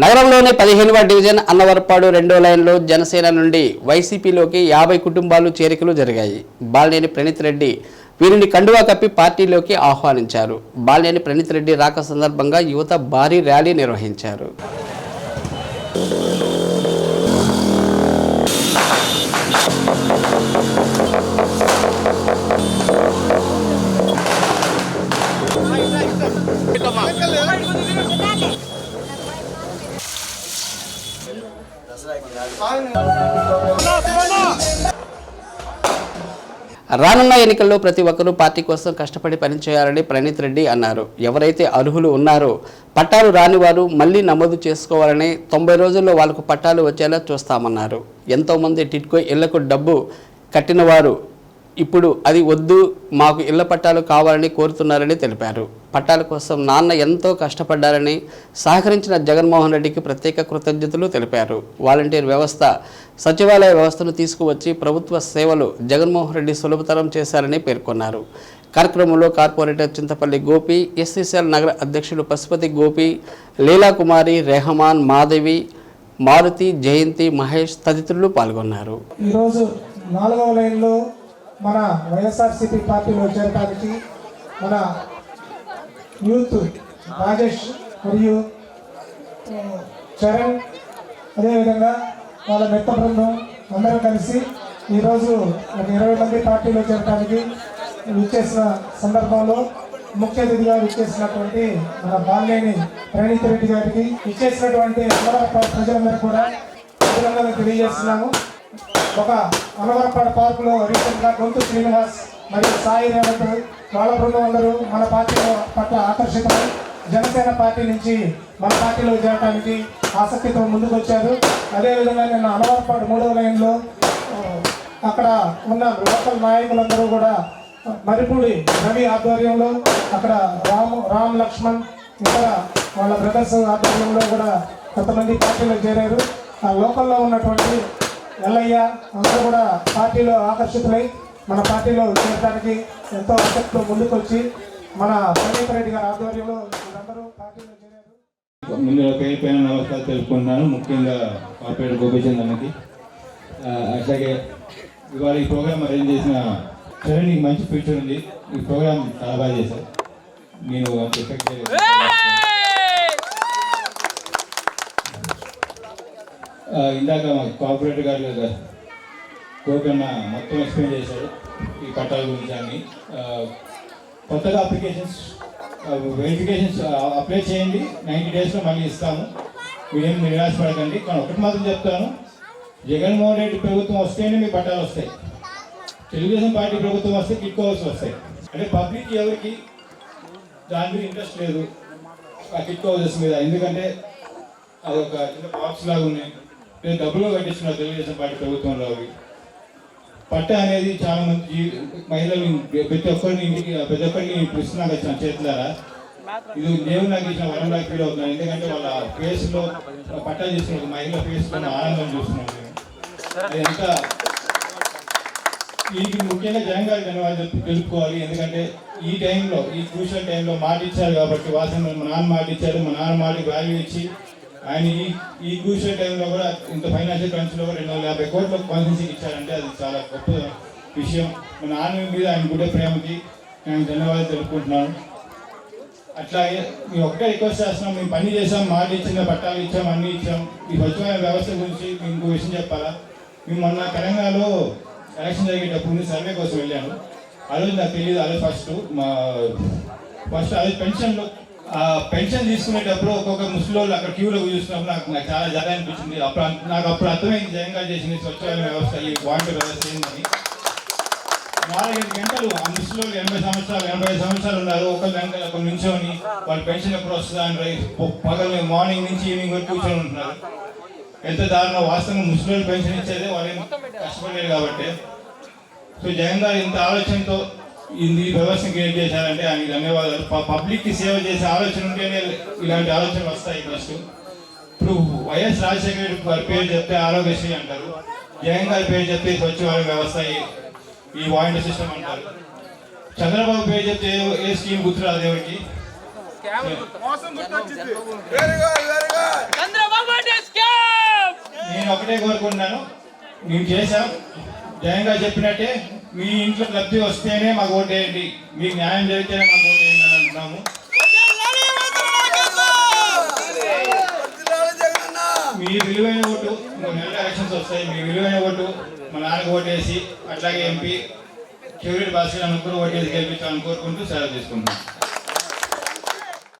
నగరంలోని పదిహేనవ డివిజన్ అన్నవరపాడు రెండో లైన్లో జనసేన నుండి వైసీపీలోకి యాభై కుటుంబాలు చేరికలు జరిగాయి. బాలినేని ప్రణీత్ రెడ్డి వీరిని కండువా కప్పి పార్టీలోకి ఆహ్వానించారు. బాలినేని ప్రణీత్ రెడ్డి రాక సందర్భంగా యువత భారీ ర్యాలీ నిర్వహించారు. రానున్న ఎన్నికల్లో ప్రతి ఒక్కరూ పార్టీ కోసం కష్టపడి పనిచేయాలని ప్రణీత్ రెడ్డి అన్నారు. ఎవరైతే అర్హులు ఉన్నారో పట్టాలు రాని వారు మళ్ళీ నమోదు చేసుకోవాలని తొంభై రోజుల్లో వాళ్ళకు పట్టాలు వచ్చేలా చూస్తామన్నారు. ఎంతోమంది టిట్కో ఇళ్ళకు డబ్బు కట్టిన వారు ఇప్పుడు అది వద్దు మాకు ఇళ్ళ పట్టాలు కావాలని కోరుతున్నారని తెలిపారు. పట్టాల కోసం నాన్న ఎంతో కష్టపడ్డారని సహకరించిన జగన్మోహన్ రెడ్డికి ప్రత్యేక కృతజ్ఞతలు తెలిపారు. వాలంటీర్ వ్యవస్థ సచివాలయ వ్యవస్థను తీసుకువచ్చి ప్రభుత్వ సేవలు జగన్మోహన్ రెడ్డి సులభతరం చేశారని పేర్కొన్నారు. కార్యక్రమంలో కార్పొరేటర్ చింతపల్లి గోపి ఎస్సీసీఎల్ నగర అధ్యక్షులు పశుపతి గోపి లీలాకుమారి రెహమాన్ మాధవి మారుతి జయంతి మహేష్ తదితరులు పాల్గొన్నారు. ఈరోజు నాలుగవ లైన్లో మన వైఎస్ఆర్సీపీ పార్టీలో చేరడానికి మన యూత్ రాజేష్ మరియు చరణ్ అదేవిధంగా వాళ్ళ మెత్త బృందం అందరూ కలిసి ఈరోజు ఒక ఇరవై మంది పార్టీలో చేరడానికి విచ్చేసిన సందర్భంలో ముఖ్య అతిథిగా విచ్చేసినటువంటి మన బాల్యని ప్రణీత్ రెడ్డి గారికి విచ్చేసినటువంటి ప్రజలందరూ కూడా అభినందనలు తెలియజేస్తున్నాము. ఒక అనవరపాడు పార్కులో రీసెంట్గా గొంతు శ్రీనివాస్ మరియు సాయి రేవంత్ వాళ్ళ బృందం అందరూ మన పార్టీ పట్ల ఆకర్షితమై జనసేన పార్టీ నుంచి మన పార్టీలో చేరడానికి ఆసక్తితో ముందుకు వచ్చారు అదేవిధంగా నిన్న అనవరపాడు మూడవ లైన్లో అక్కడ ఉన్న లోకల్ నాయకులందరూ కూడా మరిపూడి రవి ఆధ్వర్యంలో అక్కడ రాము రామ్ లక్ష్మణ్ ఇతర వాళ్ళ బ్రదర్స్ ఆధ్వర్యంలో కూడా కొంతమంది పార్టీలో చేరారు. ఆ లోకల్లో ఉన్నటువంటి ఎల్లయ్య అందరూ కూడా పార్టీలో ఆకర్షితులై మన పార్టీలో చేరడానికి ఎంతో ఆసక్తితో ముందుకు వచ్చి మన ప్రణీత్ రెడ్డి గారి ఆధ్వర్యంలో వీరందరూ పార్టీలో చేరారు. ముందుగా పేరు పైన నమస్కారం తెలుపుకుంటున్నాను. ముఖ్యంగా కార్పొరేటర్ గోపీచంద్ అన్నకి అట్లాగే ఇవాళ ఈ ప్రోగ్రామ్ అరేంజ్ చేసిన చరణ్ నీకు మంచి ఫ్యూచర్ ఉంది. ఈ ప్రోగ్రామ్ చాలా బాగా చేశారు. నేను ఎఫెక్ట్ చేయలేదు. ఇందాక కార్పొరేటర్ గారు గోపన్న మొత్తం ఎక్స్ప్లెయిన్ చేశారు ఈ పట్టాల గురించి అన్ని. కొత్తగా అప్లికేషన్స్ వెరిఫికేషన్స్ అప్లై చేయండి. నైంటీ డేస్లో మళ్ళీ ఇస్తాము. మీరేం నిరాశపడకండి. కానీ ఒకటి మాత్రం చెప్తాను. జగన్మోహన్ రెడ్డి ప్రభుత్వం వస్తేనే మీ పట్టాలు వస్తాయి. తెలుగుదేశం పార్టీ ప్రభుత్వం వస్తే కిట్కోవాల్సి వస్తాయి. అంటే పబ్లిక్ ఎవరికి దాని మీద ఇంట్రెస్ట్ లేదు. ఆ కిట్ మీద. ఎందుకంటే అది ఒక చిన్న బాక్స్ లాగా ఉన్నాయి. నేను డబ్బులు కట్టిస్తున్నారు తెలుగుదేశం పార్టీ ప్రభుత్వంలో అవి. పట్ట అనేది చాలా మంది మహిళలు ప్రతి ఒక్కరిని ఇంటికి ప్రతి ఒక్కరిని ఇప్పుడు ఇచ్చిన చేతులారా? ఇది దేవుడు నాకు ఇచ్చిన వరంలా ఫీల్ అవుతున్నాను ఎందుకంటే వాళ్ళ ఫేస్లో పట్ట చేస్తున్న ఒక మహిళ ఫేస్లో ఆనందం చూస్తున్నాను ఎంత వీరికి ముఖ్యంగా జగన్ గారి ధన్యవాదాలు తెలుపుకోవాలి. ఎందుకంటే ఈ టైంలో ఈ క్రూషియల్ టైంలో మాట ఇచ్చారు కాబట్టి వాసన మా నాన్న మాట ఇచ్చారు మా నాన్న మాటకి వాల్యూ ఇచ్చి ఆయన ఈ ఈ కూర్చునే టైంలో కూడా ఇంత ఫైనాన్షియల్ కండిషన్లో కూడా రెండు వందల యాభై కోట్లు కాన్సెన్సీకి ఇచ్చారంటే అది చాలా గొప్ప విషయం. మన నాన్న మీద ఆయన గుడ్డ ప్రేమకి నేను ధన్యవాదాలు తెలుపుకుంటున్నాను. అట్లాగే మేము ఒక్కటే రిక్వెస్ట్ చేస్తున్నాం మేము పని చేసాం మాట ఇచ్చిన పట్టాలు ఇచ్చాం అన్ని ఇచ్చాం. ఈ స్వచ్ఛమైన వ్యవస్థ గురించి మీకు ఇంకో విషయం చెప్పాలా? మేము మొన్న తెలంగాణలో ఎలక్షన్ జరిగేటప్పుడు సర్వే కోసం వెళ్ళాను. ఆ రోజు నాకు తెలియదు అదే ఫస్ట్ మా ఫస్ట్ అదే పెన్షన్లో పెన్షన్ తీసుకునేటప్పుడు ఒక్కొక్క ముసలోళ్ళు అక్కడ క్యూలో చూసినప్పుడు నాకు నాకు చాలా జగ అనిపించింది. అప్పుడు నాకు అప్పుడు అర్థమైంది జయంగా చేసింది స్వచ్ఛమైన వ్యవస్థ ఈ వాంటర్ వ్యవస్థ ఏందని. నాలుగైదు గంటలు ఆ ముసలిలో ఎనభై సంవత్సరాలు ఎనభై సంవత్సరాలు ఉన్నారు. ఒక గంట ఒక నించొని వాళ్ళు పెన్షన్ ఎప్పుడు వస్తుందా అని పగలు మార్నింగ్ నుంచి ఈవినింగ్ వరకు కూర్చొని ఉంటున్నారు. ఎంత దారుణం వాస్తవంగా ముసలి పెన్షన్ ఇచ్చేదే వాళ్ళు కష్టపడలేదు కాబట్టి. సో జగన్ గారు ఇంత ఆలోచనతో ఇది వ్యవస్థ క్రియేట్ చేశారంటే ఆయనకి ధన్యవాదాలు. ప- పబ్లిక్కి సేవ చేసే ఆలోచన ఉంటేనే ఇలాంటి ఆలోచనలు వస్తాయి ఫస్ట్ ఇప్పుడు వైఎస్ రాజశేఖర రెడ్డి గారి పేరు చెప్తే ఆరోగ్యశ్రీ అంటారు. జగన్ గారి పేరు చెప్తే స్వచ్ఛమైన వ్యవస్థ ఈ- ఈ వాయింట్ సిస్టమ్ అంటారు. చంద్రబాబు పేరు చెప్తే ఏ- ఏ స్కీమ్ గుర్తురాదు ఎవరికి? మోసం గుర్తొచ్చింది. వెరీ గుడ్ వెరీ గుడ్ ఒకటే కోరుకుంటున్నాను. మేము చేసాం జగన్ గారు చెప్పినట్టే మీ ఇంట్లో లబ్ధి వస్తేనే మాకు ఓటేయండి. మీకు న్యాయం జరిగితేనే మాకు ఓటేయండి అని అంటున్నాము. మీ విలువైన ఓటు ఇంకో నెల ఎలక్షన్స్ వస్తాయి. మీ విలువైన ఓటు మా నాన్నకు ఓటేసి అట్లాగే ఎంపీ చెవిరెడ్డి భాస్కర్ అనుకుని ఓటేసి గెలిపించాలని కోరుకుంటూ సెలవు తీసుకుంటున్నాను